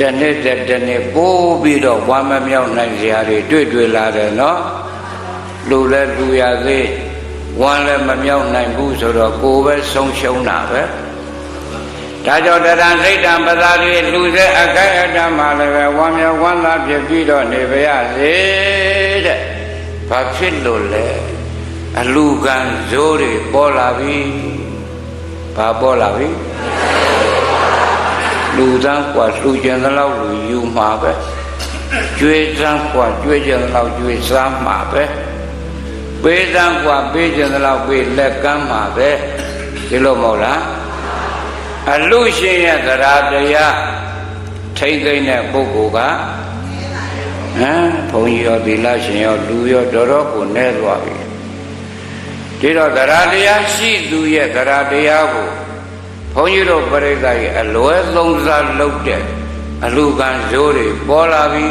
တနေ့တစ်တနေ့ပိုးပြီးတော့ဝမ်းမမြောက်နိုင်စရာတွေတွေ့တွေ့လာတယ်နော်လူလည်းလူရသေးဝမ်းလည်းမမြောက်နိုင်ဘူးဆိုတော့ကိုယ်ပဲဆုံးရှုံးတာပဲဒါကြောင့်တရံစိတ်တံပဇာတိလူစေအခိုက်အတ္တမှာလည်းပဲဝမ်းမြောက်ဝမ်းသာဖြစ်ပြီးတော့နေပါရစေတဲ့ဘာဖြစ်လို့လဲအလူကံဇိုးတွေပေါ်လာပြီဘာပေါ်လာပြီ လူသားกว่าလူကျင်သလောက်လူယူမှာပဲကျွေးစမ်းกว่าကျွေးကျင်သလောက်ကျွေးစားမှာပဲပေးစမ်းกว่าပေးကျင်သလောက်ပေးလက်ကမ်းမှာပဲဒီလိုမဟုတ်လားအလူရှင်ရဲ့သရာတရားထိမ့်သိမ့်တဲ့ပုဂ္ဂိုလ်ကဟမ်ဘုန်းကြီးရောသီလရှင်ရောလူရောတော်တော်ကိုနဲသွားပြီဒီတော့သရာတရားရှိသူရဲ့သရာတရားကို ဘုန်းကြီးတို့ပြိဿရဲ့အလွဲသုံးစားလုပ်တဲ့အလူကံဇိုးတွေပေါ်လာပြီ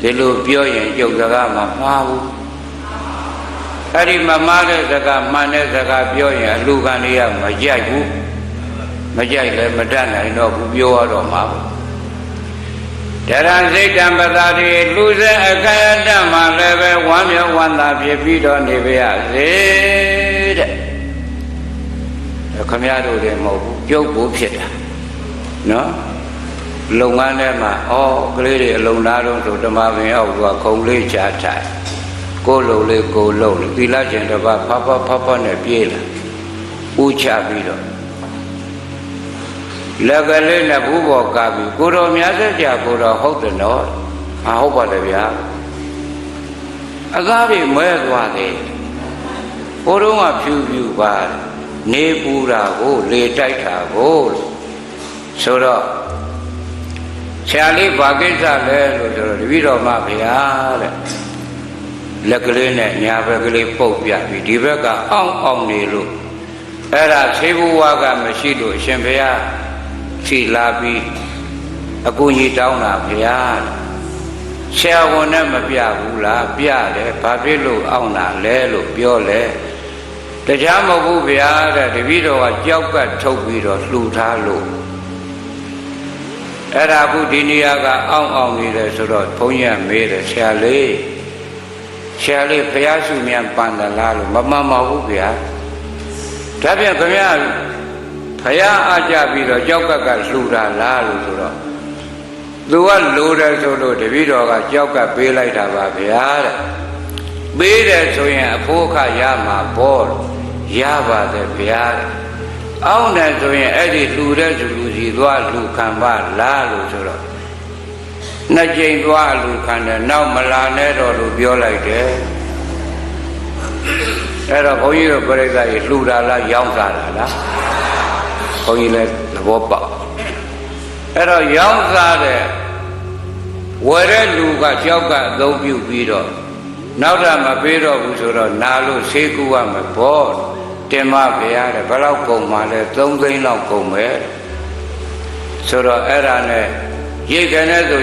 ဒီလိုပြောရင်ကြုတ်စကားမမှားဘူးအဲ့ဒီမမှားတဲ့စကားမှန်တဲ့စကားပြောရင်အလူကံတွေကမကြိုက်ဘူးမကြိုက်လည်းမတတ်နိုင်တော့ဘူးပြောရတော့မှာဘူးတရံစိတ်တံပသာတိလူစေအကယတမှာလည်းပဲဝမ်းမြောက်ဝမ်းသာဖြစ်ပြီးတော့နေပါရစေတဲ့ ခမရတို့လည်းမဟုတ်ဘူးပြုတ်ဖို့ဖြစ်တာနော်လုပ်ငန်းထဲမှာဩကလေးတွေအလုံသားတော့ဆိုဓမ္မပင်အောက်ကခုံလေးချထိုင်ကိုယ်လုံလေးကိုယ်လုံလေးသီလရှင်တစ်ပါးဖဖဖဖနဲ့ပြေးလာဥချပြီးတော့လက်ကလေးနဲ့ဘူးပေါ်ကပြီးကိုတော်များစကြကိုတော်ဟုတ်တယ်နော်ဟာဟုတ်ပါတယ်ဗျာအကားတွေမဲသွားတယ်ဘိုးတော်ကဖြူဖြူပါ နေပူတာကိုလေတိုက်တာကိုဆိုတော့ဆရာလေးဘာကိစ္စလဲလို့ဆိုတော့တပည့်တော်မဖေဟာတဲ့လက်ကလေးနဲ့ညာဘက်ကလေးပုတ်ပြပြီးဒီဘက်ကအောင့်အောင့်နေလို့အဲ့ဒါသေဘဝကမရှိလို့အရှင်ဘုရားဖြီလာပြီးအကူကြီးတောင်းတာဘုရားဆရာဝန်နဲ့မပြဘူးလားပြတယ်ဘာဖြစ်လို့အောင့်တာလဲလို့ပြောလဲ တရားမဟုတ်ဘူးဗျာတဲ့တပည့်တော်ကကြောက်ကထုတ်ပြီးတော့လှူထားလို့အဲ့ဒါအခုဒီနေရာကအောင့်အောင့်နေတယ်ဆိုတော့ဘုန်းကြီးကမေးတယ်ဆရာလေးဆရာလေးဘုရားစုမြန်ပန်တယ်လားလို့မမှန်ပါဘူးဗျာဒါပြန်ခင်ဗျာဘုရားအားကြပြီးတော့ကြောက်ကကလှူတာလားလို့ဆိုတော့သူကလိုတယ်ဆိုလို့တပည့်တော်ကကြောက်ကပေးလိုက်တာပါဗျာတဲ့ပေးတယ်ဆိုရင်အဖို့ခရမှာဘောလို့ ရပါတယ်ဗျာတဲ့အောင်းတယ်ဆိုရင်အဲ့ဒီလှူတဲ့သူလူစီသွားလှူခံပါလားလို့ဆိုတော့နှစ်ကြိမ်သွားလှူခံတယ်နောက်မလာနဲ့တော့လို့ပြောလိုက်တယ်အဲ့တော့ဘုန်းကြီးတို့ပြိဿကြီးလှူတာလားရောင်းတာလားဘုန်းကြီးလည်းသဘောပေါက်အဲ့တော့ရောင်းစားတဲ့ဝယ်တဲ့လူကကြောက်ကအသုံးပြုပြီးတော့ နောက်တာမပေးတော့ဘူးဆိုတော့နာလို့ဆေးကူရမယ်ဘောတင်မဖရတဲ့ဘယ်လောက်ကုန်မှလဲ3သိန်းလောက်ကုန်မယ်ဆိုတော့အဲ့ဒါနဲ့ရိတ်ကနေဆို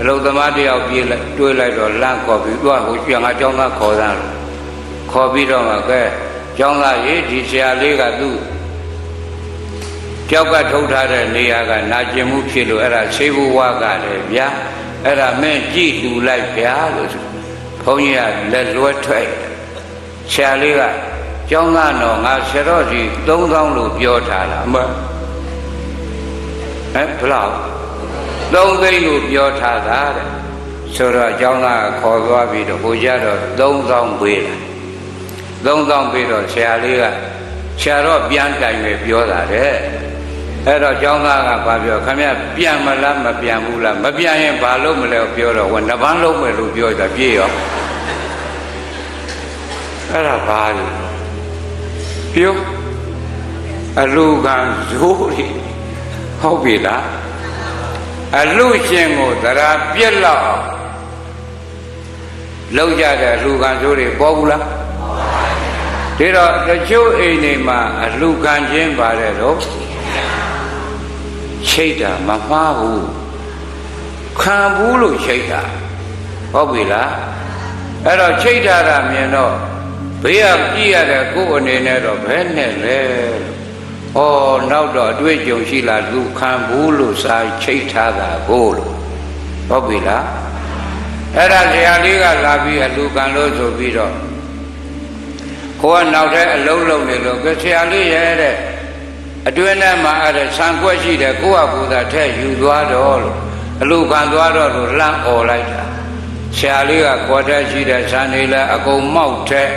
အလုသမားတယောက်ပြေးလိုက်တွေးလိုက်တော့လန့်ခေါ်ပြီးသူကဟိုပြန်ကကြောင်းသားခေါ်သားလို့ခေါ်ပြီးတော့မှကဲကျောင်းသားရေးဒီဆရာလေးကသူ့ကြောက်ကထုတ်ထားတဲ့နေရာကနာကျင်မှုဖြစ်လို့အဲ့ဒါဆေးဘဝကလည်းဗျာအဲ့ဒါမင်းကြည့်လူလိုက်ဗျာလို့ဆို ဘုန်းကြီးကလက်လွဲထွက်ဆရာလေးကကျောင်းသားတော်ငါဆရာတော်ကြီး3000လို့ပြောထားတာမဟဲ့ဘလောက်3သိန်းလို့ပြောထားတာတဲ့ဆိုတော့ကျောင်းသားခေါ်သွားပြီးတော့ဟိုကြတော့3000ပေးလာ3000ပေးတော့ဆရာလေးကဆရာတော်ပြန်တိုင်ပဲပြောတာတဲ့ အဲ့တော့ကျောင်းသားကဘာပြောခမရပြန်မလားမပြန်ဘူးလားမပြန်ရင်ဘာလုပ်မလဲပြောတော့ဝနှစ်ပန်းလုံးမယ်လို့ပြောတာပြေရောအဲ့ဒါဘာလို့ပြောအလူကံဇိုးတွေဟုတ်ပြီလားအလူရှင်ကိုသရာပြက်လောက်အောင်လောက်ကြတဲ့အလူကံဇိုးတွေပေါ်ဘူးလားဒီတော့တချို့အိမ်တွေမှာအလူကံချင်းပါတယ်တော့ ချိတ်တာမမှားဘူးခံဘူးလို့ချိတ်တာဟုတ်ပြီလားအဲ့တော့ချိတ်တာကမြင်တော့ဘေးကကြည့်ရတဲ့ကိုယ်အနေနဲ့တော့ဘယ်နဲ့လဲဩနောက်တော့အတွေ့အကြုံရှိလားလူခံဘူးလို့စာချိတ်ထားတာကိုလို့ဟုတ်ပြီလားအဲ့ဒါဆရာလေးကလာပြီးအလူခံလို့ဆိုပြီးတော့ကိုကနောက်တဲ့အလုံးလုံးနေလို့ကဆရာလေးရဲ့တဲ့ အတွင်းထဲမှာအဲ့ဒါဆံကွက်ရှိတယ်ကိုကပူတာထဲယူသွားတော့လို့အလူခံသွားတော့လို့လှမ်းអော်လိုက်တာဆရာလေးကကွက်တဲ့ရှိတဲ့ဆံနေလဲအကုန်မောက်တဲ့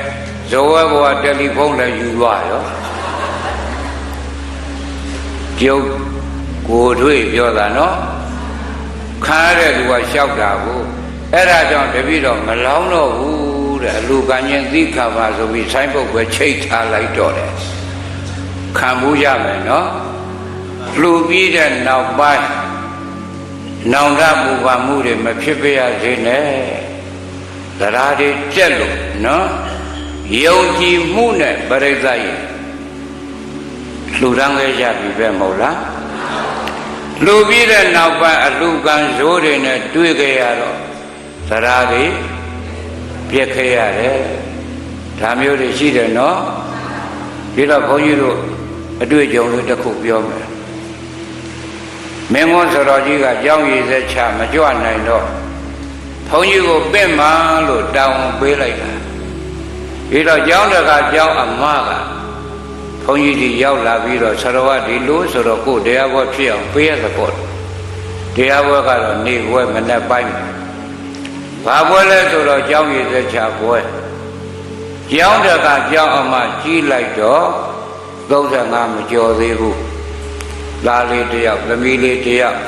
ဇောဝဲဘဝတယ်လီဖုန်းလည်းယူသွားရောကျုပ်ကိုတွေ့ပြောတာနော်ခါရတဲ့လူကလျှောက်တာကိုအဲ့ဒါကြောင့်တပည့်တော်မလောင်းတော့ဘူးတဲ့အလူကညင်သိခါပါဆိုပြီးဆိုင်းပုတ်ပဲချိတ်ထားလိုက်တော့တယ် ခံမှုရမယ်နော်လူပြီးတဲ့နောက်ပိုင်းနောင်တပူပါမှုတွေမဖြစ်ပြရစေနဲ့တရားတွေကြက်လို့နော်ယုံကြည်မှုနဲ့ပြိဿရဲ့လူတန်းခဲ့ကြပြီပဲမဟုတ်လားလူပြီးတဲ့နောက်ပိုင်းအလူကံဇိုးတွေနဲ့တွေ့ကြရတော့တရားတွေပြက်ခဲ့ရတယ်ဒါမျိုးတွေရှိတယ်နော်ပြီးတော့ဘုန်းကြီးတို့ အတွေ့အကြုံလေးတစ်ခုပြောမယ်မင်းမွန်းစတော်ကြီးကကြောင်းရည်စက်ချမကြွနိုင်တော့ဘုန်းကြီးကိုပင့်မလို့တောင်းပေးလိုက်တာပြီးတော့ကျောင်းတကာကျောင်းအမကဘုန်းကြီးကြီးရောက်လာပြီးတော့ဆရဝဒီလိုဆိုတော့ကိုယ်တရားဘောဖြစ်အောင်ပေးရသဘောတရားဘောကတော့နေဘွဲမနဲ့ပိုင်းဘာဘွဲလဲဆိုတော့ကျောင်းရည်စက်ချဘွဲကျောင်းတကာကျောင်းအမကြီးလိုက်တော့ 35မကျော်သေးဘူးသားလေးတယောက်သမီးလေးတယောက်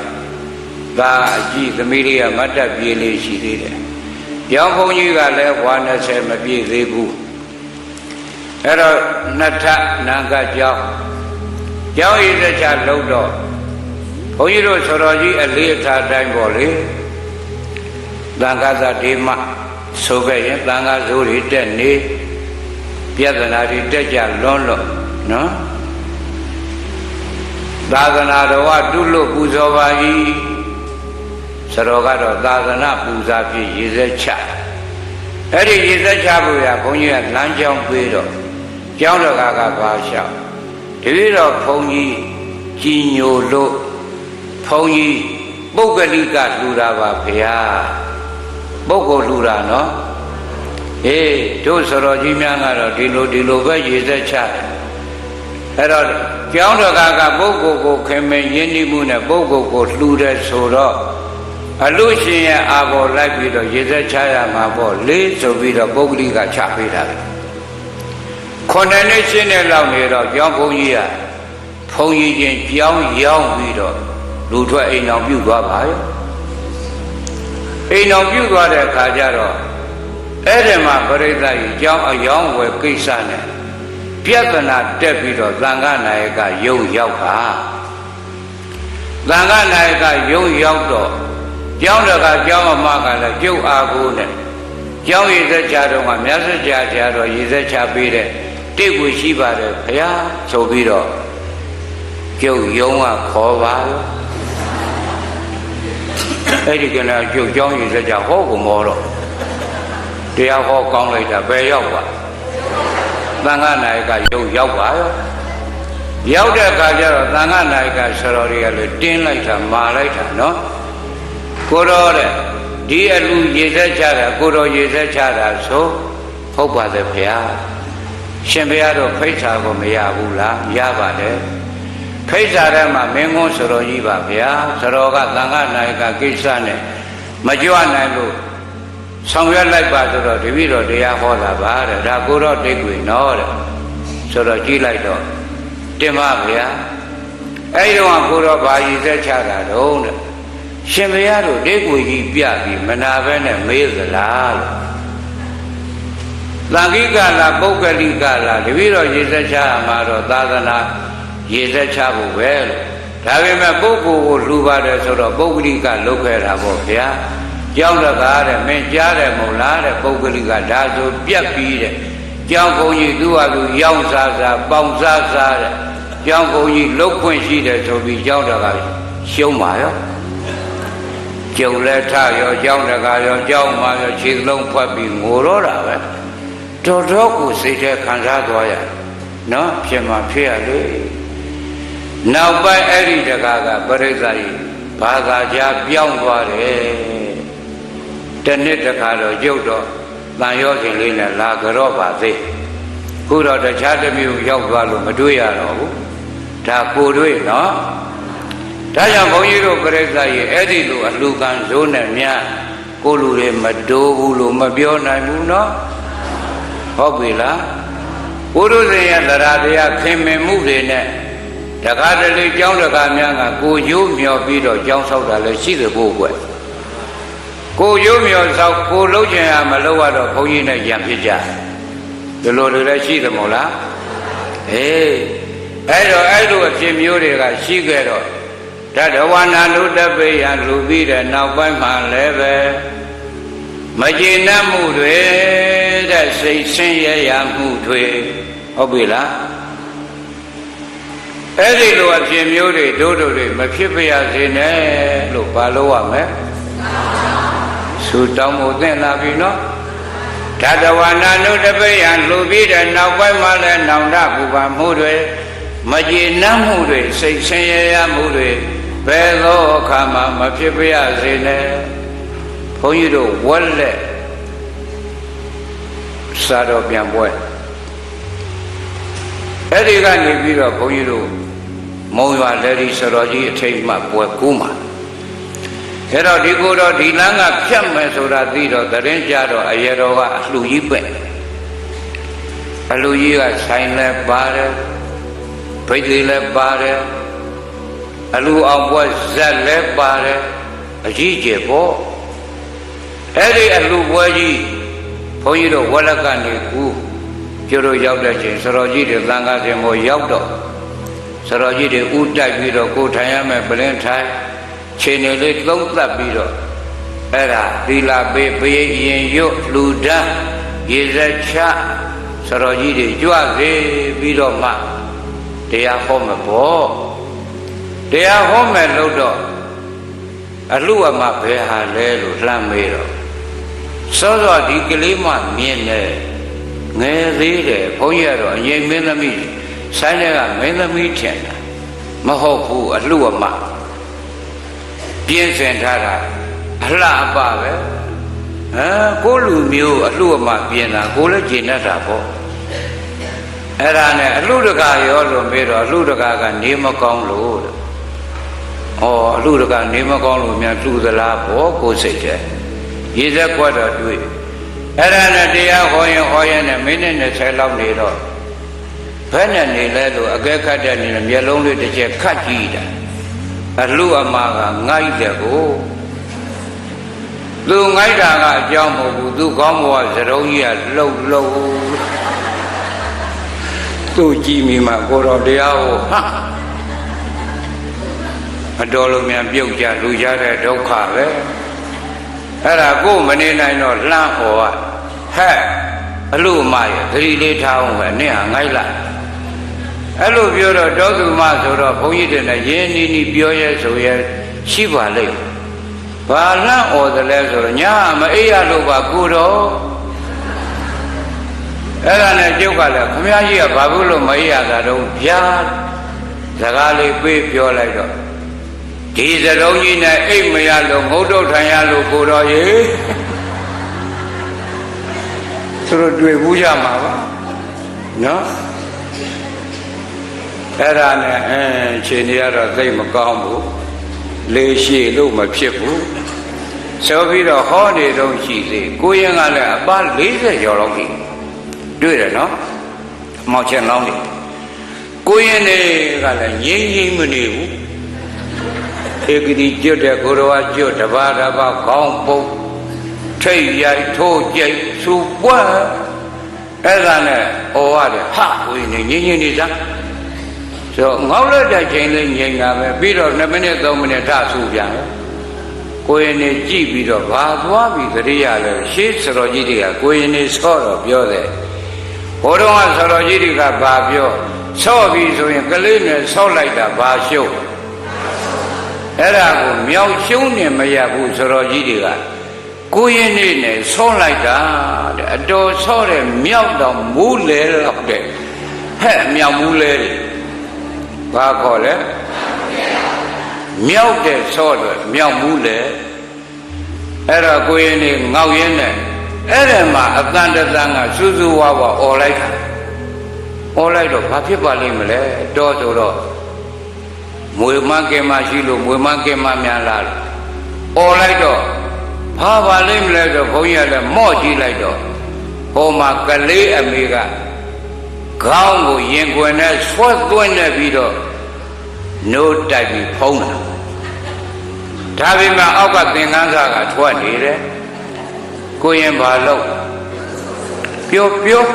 သားအကြည့်သမီးလေးကမတ်တက်ပြေးလေးရှိသေးတယ်။ကျောင်းဘုန်းကြီးကလည်းဝါ20မပြည့်သေးဘူး။အဲ့တော့နှစ်ထနာကကျောင်းကျောင်းရည်စချလုံးတော့ဘုန်းကြီးတို့ဆတော်ကြီးအလေးအထားတိုင်းပေါ့လေ။သံဃာသတေမဆိုခဲ့ရင်သံဃာဇိုးတွေတက်နေပြဿနာတွေတက်ကြလွန်းလို့ နော်သာသနာတော်ကတုလို့ပူဇော်ပါ၏ဆတော်ကတော့သာသနာပူဇာဖြင့်ရေစက်ချအဲ့ဒီရေစက်ချဖို့ရဘုန်းကြီးကလမ်းကြောင်းပေးတော့ကျောင်းတော်ကကဘာလျှောက်တပည့်တော်ဘုန်းကြီးကြီးညိုလို့ဘုန်းကြီးပုဂ္ဂလိကလှူတာပါဗျာပုဂ္ဂိုလ်လှူတာနော်အေးတို့ဆတော်ကြီးများကတော့ဒီလိုဒီလိုပဲရေစက်ချတယ် အဲ့တော့ကျောင်းတော်ကကပုဂ္ဂိုလ်ကိုခင်မင်ယဉ်ဤမှုနဲ့ပုဂ္ဂိုလ်ကိုလှူတဲ့ဆိုတော့အလူရှင်ရဲ့အာဘော်လိုက်ပြီးတော့ရေစက်ချရမှာပေါ့လေးဆိုပြီးတော့ပုဂ္ဂလိကချပေးတာပဲခုနှစ်နှစ်ရှင်းတဲ့လောက်နေတော့ကျောင်းဘုန်းကြီးကဘုန်းကြီးချင်းကျောင်းရောက်ပြီးတော့လူထွက်အိမ်အောင်ပြုတ်သွားပါရဲ့အိမ်အောင်ပြုတ်သွားတဲ့အခါကျတော့အဲ့ဒီမှာပရိသတ်ကြီးကျောင်းအယောင်းဝယ်ကိစ္စနဲ့ ပြဿနာတက်ပြီးတော့သံဃာနာယကယုံရောက်တာသံဃာနာယကယုံရောက်တော့ကျောင်းတကာကျောင်းအမကလည်းကျုပ်အားကိုနဲ့ကျောင်းရည်သက်ချတော့ကမြတ်စွာဘုရားတရားတော်ရည်သက်ချပေးတဲ့တိတ်ကိုရှိပါတယ်ဘုရားဆိုပြီးတော့ကျုပ်ယုံကခေါ်ပါရောအဲ့ဒီကနေ့ကျုပ်ကျောင်းရည်သက်ချဟောကုန်မောတော့တရားဟောကောင်းလိုက်တာဘယ်ရောက်ပါ သံဃာနာယကရုပ်ရောက်ပါရောရောက်တဲ့အခါကျတော့သံဃာနာယကဆရာတွေကလည်းတင်းလိုက်တာမာလိုက်တာနော်ကိုတော်တဲ့ဒီအလူရေဆက်ချတာကိုတော်ရေဆက်ချတာဆိုဟုတ်ပါတယ်ဗျာရှင်ဘုရားတော့ဖိတ်စာကိုမရဘူးလားရပါတယ်ဖိတ်စာထဲမှာမင်းကုန်းဆရာကြီးပါဗျာဆရာကသံဃာနာယကကိစ္စနဲ့မကြွနိုင်လို့ ဆောင်ရွက်လိုက်ပါဆိုတော့တပည့်တော်တရားဟောတာပါတဲ့ဒါကိုတော့တိတ်ွေနော်တဲ့ဆိုတော့ကြည့်လိုက်တော့တင်ပါဗျာအဲ့ဒီတော့ကိုတော့ဘာရည်သက်ချတာတော့တဲ့ရှင်ဘုရားတို့တိတ်ွေကြီးပြပြီးမနာဘဲနဲ့မေးသလားလို့သံဃိကလာပုဂ္ဂလိကလာတပည့်တော်ရည်သက်ချရမှာတော့သာသနာရည်သက်ချဖို့ပဲလို့ဒါပေမဲ့ပုဂ္ဂိုလ်ကိုလှူပါတယ်ဆိုတော့ပုဂ္ဂလိကလုပ်ခဲ့တာပေါ့ဗျာ ကြောင်းတကားတဲ့မင်းကြားတယ်မဟုတ်လားတဲ့ပုဂ္ဂလိကဒါဆိုပြက်ပြီးတဲ့ကြောင်းဘုံကြီးသူ့ဟာသူရောင်းစားစားပေါင်စားစားတဲ့ကြောင်းဘုံကြီးလုတ်ခွင့်ရှိတယ်ဆိုပြီးကြောင်းတကားရှုံးပါရောကျုံလက်ထရောကြောင်းတကားရောကြောင်းမရောခြေလုံးဖွက်ပြီးငိုတော့တာပဲတော်တော်ကိုစိတ်ထဲခံစားသွားရနော်ဖြစ်မှဖြစ်ရလေနောက်ပိုင်းအဲ့ဒီတကားကပရိစ္ဆာကြီးဘာသာကြားပြောင်းသွားတယ် တနှစ်တခါတော့ကျုပ်တော့တန်ရောခင်လေးနဲ့လာကြော့ပါသေးခုတော့တခြားတစ်မျိုးရောက်သွားလို့မတွေ့ရတော့ဘူးဒါကိုတွေ့နော်ဒါကြောင့်ဘုန်းကြီးတို့ပြိဿကြီးအဲ့ဒီလိုအလူကံဇိုးနဲ့များကိုလူတွေမတိုးဘူးလို့မပြောနိုင်ဘူးနော်ဟုတ်ပြီလားဘုရုဇင်ရဲ့တရားတရားခင်မင်မှုတွေနဲ့တခါတလေကြောင်းတခါများကကိုရိုးမြော်ပြီးတော့ကြောင်းဆောက်တာလည်းရှိတယ်ကိုကွယ် ကိုရိုးမြော်ဆောက်ကိုလှုပ်ချင်ရမလှုပ်ရတော့ဘုန်းကြီးနဲ့ရံဖြစ်ကြဒီလိုတွေလည်းရှိတယ်မို့လားအေးအဲ့တော့အဲ့လိုအဖြစ်မျိုးတွေကရှိခဲ့တော့တတဝနာနုတပိယလူပြီးတဲ့နောက်ပိုင်းမှာလည်းပဲမကျေနပ်မှုတွေတဲ့စိတ်ဆင်းရဲရမှုတွေဟုတ်ပြီလားအဲ့ဒီလိုအဖြစ်မျိုးတွေတို့တို့တွေမဖြစ်ပါရစေနဲ့လို့ပါလို့ရမယ် ဆူတောင်းမှုသင့်လာပြီနော်ဓတဝနာနုတပိယလူပြီးတဲ့နောက်ပိုင်းမှာလည်းနောင်တပူပါမှုတွေမကျေနပ်မှုတွေစိတ်ဆင်းရဲရမှုတွေဘယ်သောအခါမှမဖြစ်ပါရစေနဲ့ဘုန်းကြီးတို့ဝက်လက်စာတော်ပြန်ပွဲအဲ့ဒီကနေပြီးတော့ဘုန်းကြီးတို့မုံရွာလက်ဒီစတော်ကြီးအထိတ်မှပွဲကူးမှာ အဲ့တော့ဒီကိုယ်တော့ဒီလမ်းကဖြတ်မယ်ဆိုတာသိတော့သတင်းကြတော့အရေတော်ကအလှကြီးပဲ့အလှကြီးကဆိုင်လဲပါတယ်ဘိတ်တွေလည်းပါတယ်အလူအောင်ပွဲဇက်လည်းပါတယ်အကြီးကျယ်ပေါ့အဲ့ဒီအလူပွဲကြီးဘုန်းကြီးတို့ဝက်လက်ကနေကူကျတို့ရောက်တဲ့ချိန်စတော်ကြီးတွေသံဃာရှင်မို့ရောက်တော့စတော်ကြီးတွေဥတိုက်ပြီးတော့ကိုထိုင်ရမယ်ပလင်းထိုင် ချိန်နေလေးသုံးသက်ပြီးတော့အဲ့ဒါသီလာပေးပေးရင်ရွတ်လူဒန်းရေစက်ချစတော်ကြီးတွေကြွစေပြီးတော့မှတရားဟောမှာပေါ့တရားဟောမယ်လို့တော့အလှအမဘယ်ဟာလဲလို့လှမ်းမေးတော့စောစောဒီကလေးမှမြင်တယ်ငယ်သေးတယ်ဘုန်းကြီးကတော့အရင်မင်းသမီးဆိုင်တဲ့ကမင်းသမီးထင်တာမဟုတ်ဘူးအလှအမ ပြင်းစင်ထားတာအလှအပပဲဟမ်ကိုလူမျိုးအလှအမပြင်းတာကိုလည်းကျင်တတ်တာပေါ့အဲ့ဒါနဲ့အလှတကာရောလို့မေးတော့အလှတကာကနေမကောင်းလို့တဲ့ဩအလှတကနေမကောင်းလို့များလှူသလားဘောကိုစိတ်တဲ့ရေစက်ကွက်တော့တွေ့အဲ့ဒါနဲ့တရားဟောရင်ဟောရင်နဲ့မိနစ်20လောက်နေတော့ဘယ်နဲ့နေလဲလို့အကဲခတ်တဲ့နေမျက်လုံးလေးတစ်ချက်ခတ်ကြည့်တာ အလှအမကငိုက်တယ်ကိုသူငိုက်တာကအကြောင်းမဟုတ်ဘူးသူကောင်းဘဝသရုံးကြီးကလှုပ်လှုပ်သူကြည့်မိမှကိုတော်တရားဟောဟာမတော်လို့မြန်ပြုတ်ကြလူကြတဲ့ဒုက္ခပဲအဲ့ဒါကိုမနေနိုင်တော့လှမ်းဟောကဟဲ့အလို့မရသတိလေးထားအောင်ပဲနင့်ဟာငိုက်လိုက် အဲ့လိုပြောတော့တောသူမဆိုတော့ဘုန်းကြီးတွေနဲ့ရင်းနီးနီးပြောရဲဆိုရဲရှိပါလိမ့်ဘာလှမ်းဩတယ်လဲဆိုတော့ညာမအေးရလို့ပါကိုတော့အဲ့ဒါနဲ့ကျုပ်ကလည်းခမည်းကြီးကဘာဖြစ်လို့မအေးရတာတော့ဗျာစကားလေးပေးပြောလိုက်တော့ဒီစရုံးကြီးနဲ့အိတ်မရလို့ငုတ်တုတ်ထိုင်ရလို့ကိုတော်ရေသူတို့တွေ့ဘူးကြမှာပါနော် အဲ့ဒါနဲ့အင်းခြေနေရတော့သိမကောင်းဘူးလေရှိလို့မဖြစ်ဘူးဆိုပြီးတော့ဟောနေတော့ရှိသေးကိုရင်ကလည်းအပါ40ကျော်လောက်ကြီးတွေ့တယ်နော်မောက်ချက်လောင်းနေကိုရင်တွေကလည်းငြိမ့်ငြိမ့်မနေဘူးဧကတိကျွတ်တဲ့ကိုရဝကျွတ်တပါးတပါးခေါင်းပုတ်ထိတ်ရိုက်ထိုးကြိတ်စူပွားအဲ့ဒါနဲ့ဩရတယ်ဟာကိုရင်နေငြိမ့်ငြိမ့်နေသား ဆိုငေါက်လက်တဲ့ချိန်လေးငြိမ်တာပဲပြီးတော့2မိနစ်3မိနစ်ထဆူပြန်တယ်ကိုရင်နေကြည့်ပြီးတော့ဘာသွားပြီးသတိရလဲရှေးစတော်ကြီးတွေကကိုရင်နေဆော့တော့ပြောတယ်ဘိုးတော်ကစတော်ကြီးတွေကဘာပြောဆော့ပြီးဆိုရင်ကလေးနဲ့ဆော့လိုက်တာဘာရှုပ်အဲ့ဒါကိုမြောက်ရှုံးနေမရဘူးစတော်ကြီးတွေကကိုရင်နေနဲ့ဆော့လိုက်တာတဲ့အတော်ဆော့တဲ့မြောက်တော့မူးလဲတော့တဲ့ဟဲ့မြောက်မူးလဲတယ် ဘာခေါ်လဲမြောက်တဲ့ဆော့တယ်မြောက်မှုလေအဲ့တော့ကိုရင်နေငေါက်ရင်းနဲ့အဲ့ဒီမှာအတန်တတန်ကစူးစူးဝါးဝါအော်လိုက်တာအော်လိုက်တော့ဘာဖြစ်ပါလိမ့်မလဲတော့ဆိုတော့မွေမကင်မရှိလို့မွေမကင်မများလားအော်လိုက်တော့ဘာပါလိမ့်မလဲဆိုဘုန်းကြီးကလည်းမော့ကြည့်လိုက်တော့ဟိုမှာကလေးအမေက ခေါင်းကိုရင်ခွင်နဲ့ဆွတ်သွင်းနေပြီးတော့နိုးတိုက်ပြီးဖုံးတာဒါပေမဲ့အောက်ကသင်္ကန်းစာကထွက်နေတယ်ကိုရင်ဘာလို့ပြောပြော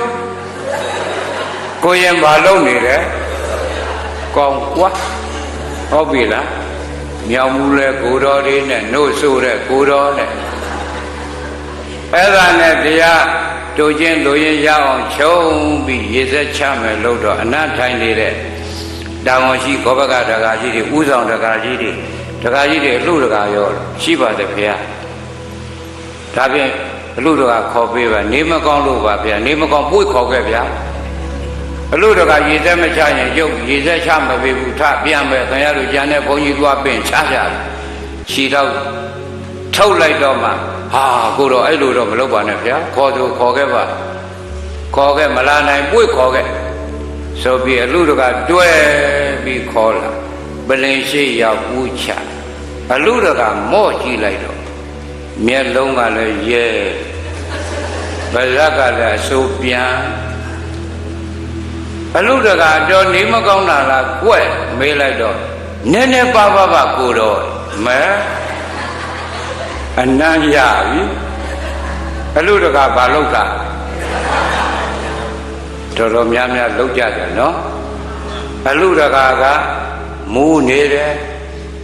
ကိုရင်ဘာလို့နေတယ်ကောင်းကွာဟုတ်ပြီလားမြောင်မှုလဲကိုတော်လေးနဲ့နှုတ်ဆိုတဲ့ကိုတော်နဲ့အဲ့ဒါနဲ့တရား တို့ချင်းလူရင်ရအောင်ခြုံပြီးရေစက်ချမယ်လို့တော့အနတ်ထိုင်နေတဲ့တာဝန်ရှိခောဘကတကာကြီးတွေဥဆောင်တကာကြီးတွေတကာကြီးတွေအလှတကာရောရှိပါတယ်ဖေဟာဒါဖြင့်အလှတကာခေါ်ပေးပါနေမကောင်းလို့ပါဗျာနေမကောင်းပွေခေါ်ခဲ့ဗျာအလှတကာရေစက်မချရင်ရုပ်ရေစက်ချမပေးဘူးထပြန်ပဲခင်ဗျားတို့ကြံတဲ့ဘုန်းကြီးသွားပင်ချကြတယ်ခြေတော့ထုတ်လိုက်တော့မှ ဟာကိုတော့အဲ့လိုတော့မလုပ်ပါနဲ့ဗျာခေါ်သူခေါ်ခဲ့ပါခေါ်ခဲ့မလာနိုင်ပွေခေါ်ခဲ့ဆိုပြီးအလူတကတွဲပြီးခေါ်လာပလင်ရှိရောက်ဦးချအလူတကမော့ကြည့်လိုက်တော့မျက်လုံးကလည်းရဲဗလက်ကလည်းအစိုးပြန်အလူတကတော့နေမကောင်းတာလားကွက်မေးလိုက်တော့နည်းနည်းပါပါပါကိုတော့မဲ အနမ်းရပြီအလူတကဘာလောက်တာတော်တော်များများလောက်ကြတယ်နော်အလူတကာကမူးနေတယ်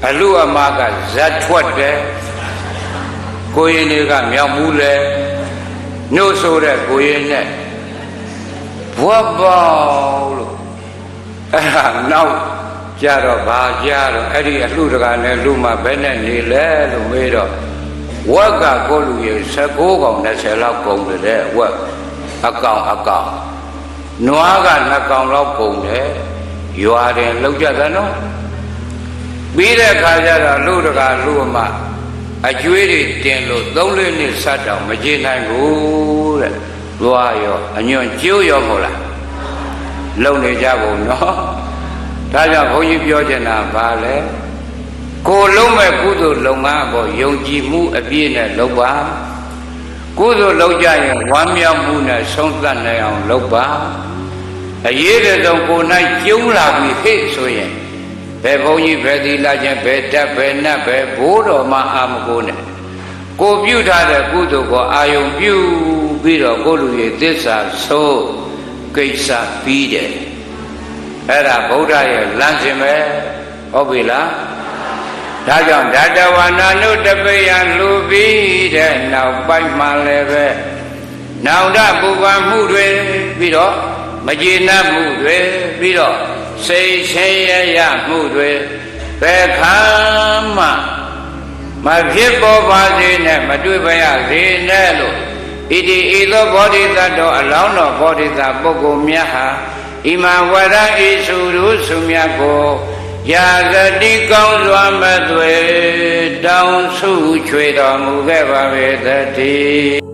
အလူအမကဇက်ထွက်တယ်ကိုရင်တွေကမြောက်မူးလဲနှုတ်ဆိုတဲ့ကိုရင်နဲ့ဘွားပေါလို့အဲ့ဒါနောက်ကြတော့ဘာကြတော့အဲ့ဒီအလှတကာနဲ့လူမှဘယ်နဲ့နေလဲလို့မေးတော့ ဝက်ကကိုလူရေ16កောင်20လောက်ကုန်တယ်တဲ့ဝက်အကောင်အကောင်နွားက2ကောင်လောက်ကုန်တယ်ရွာတယ်လောက်ကြတယ်နော်ပြီးတဲ့ခါကျတော့လူတကာလူအမအကျွေးတွေတင်လို့3လေးနှစ်ဆက်တောင်မကျေနိုင်ဘူးတဲ့လွားရောအညွန့်ကျိုးရောမဟုတ်လားလုံနေကြကုန်နော်ဒါကြောင့်ဘုန်းကြီးပြောချင်တာဘာလဲ ကိုလုံးမဲ့ကုသိုလ်လုပ်ငန်းအပေါ်ယုံကြည်မှုအပြည့်နဲ့လုပ်ပါကုသိုလ်လုပ်ကြရင်ဝမ်းမြောက်မှုနဲ့ဆုံးသတ်နိုင်အောင်လုပ်ပါအရေးတဲ့ဆုံးကို၌ကျုံလာပြီဟဲ့ဆိုရင်ဘယ်ဘုန်းကြီးဘယ်သီလချင်းဘယ်တက်ဘယ်နတ်ဘယ်ဘိုးတော်မှအာမကိုနဲ့ကိုပြုထားတဲ့ကုသိုလ်ကိုအာယုံပြုပြီးတော့ကိုလူရဲ့သစ္စာဆိုးကိစ္စပြီးတယ်အဲ့ဒါဗုဒ္ဓရဲ့လမ်းစဉ်ပဲဟုတ်ပြီလား ဒါကြောင့်ဓာတဝနာနုတပိယလူပြီးတဲ့နောက်ပိုင်းမှလည်းပဲနောင်တပူပန်မှုတွေပြီးတော့မကျေနပ်မှုတွေပြီးတော့စိတ်ဆင်းရဲရမှုတွေဘယ်ခါမှမဖြစ်ပေါ်ပါစေနဲ့မတွေ့ပါရစေနဲ့လို့ဣတိဤသောဘောဓိတ္တောအလောင်းတော်ဘောဓိတပုဂ္ဂိုလ်များဟာဣမဝရဣစုရုစုမြတ်ကို ရာဂတိကောင်းစွာမသွေတောင်းဆုချွေတော်မူခဲ့ပါပေသတည်း